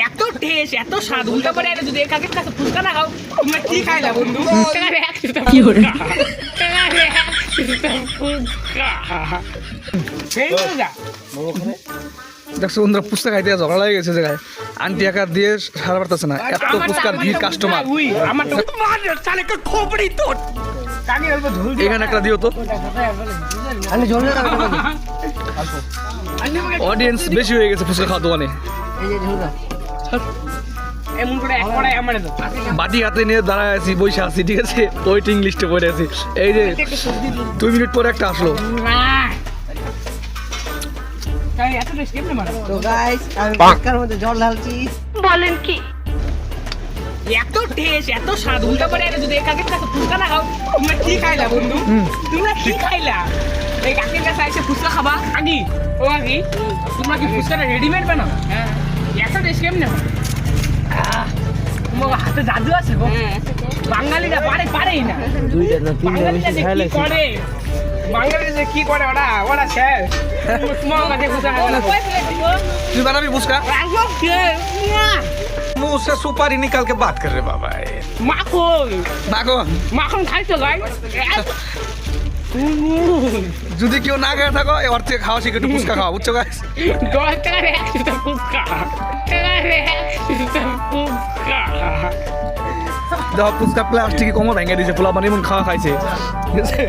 এত টেস্ট এত স্বাদ। উল্টা করে এটা যদি কাকের কাছে ফুচকা না খাও তোমরা কি খাইলা বন্ধু? কি হলো? সেই মজা। দেখছ বন্ধুরা ফুচকা খাইতে ঝগড়া লাগে গেছে জায়গায়। আন্টি একা দিয়ে সারা পারতেছে না। এত ভিড় কাস্টমার দিয়ে। এখানে একটা দিও তো। অডিয়েন্স বেশি হয়ে গেছে ফুচকা খাওয়া দোকানে। এমন করে এক কড়াই আমারে দাও। বাটি হাতে নিয়ে দাঁড়ায় আছি বসে আছি ঠিক আছে? ওয়েটিং লিস্টে পড়ে আছি। এই যে দুই মিনিট পরে একটা আসলো। এত টেস্ট তো গাইস আমি ফুচকার মধ্যে জল ঢালছি। বলেন কি? এত টেস্ট এত স্বাদ উল্টা এটা যদি কাছে ফুচকা না খাও তোমরা কি খাইলা বন্ধু? তোমরা কি খাইলা? এই কাকের কাছে এসে ফুচকা খাবা? আগি। ও আগি। তোমরা কি ফুচকাটা রেডিমেড বানাও? হ্যাঁ। তোমার হাতে জাদু আছে গো বাঙালিরা পারে পারেই না দুইটা না বাঙালিরা যে কি করে বাঙালিরা যে কি করে ওরা ওরা শেষ তোমার কাছে ফুচকা খাবে না তুই বানাবি ফুচকা রাখো কে मुंह से सुपारी निकाल के बात कर रहे बाबा ये মাখন দেখো মাখন খাইছো গাই যদি কেউ না খেয়ে থাকো এবার থেকে খাওয়া শিখে একটু ফুচকা খাওয়া বুঝছো গাইস দশ টাকার একশো ফুচকা টাকার একশো দেখো ফুচকা প্লাস্টিকে কমা ভেঙে দিয়েছে পোলা মানে এমন খাওয়া খাইছে। ঠিক আছে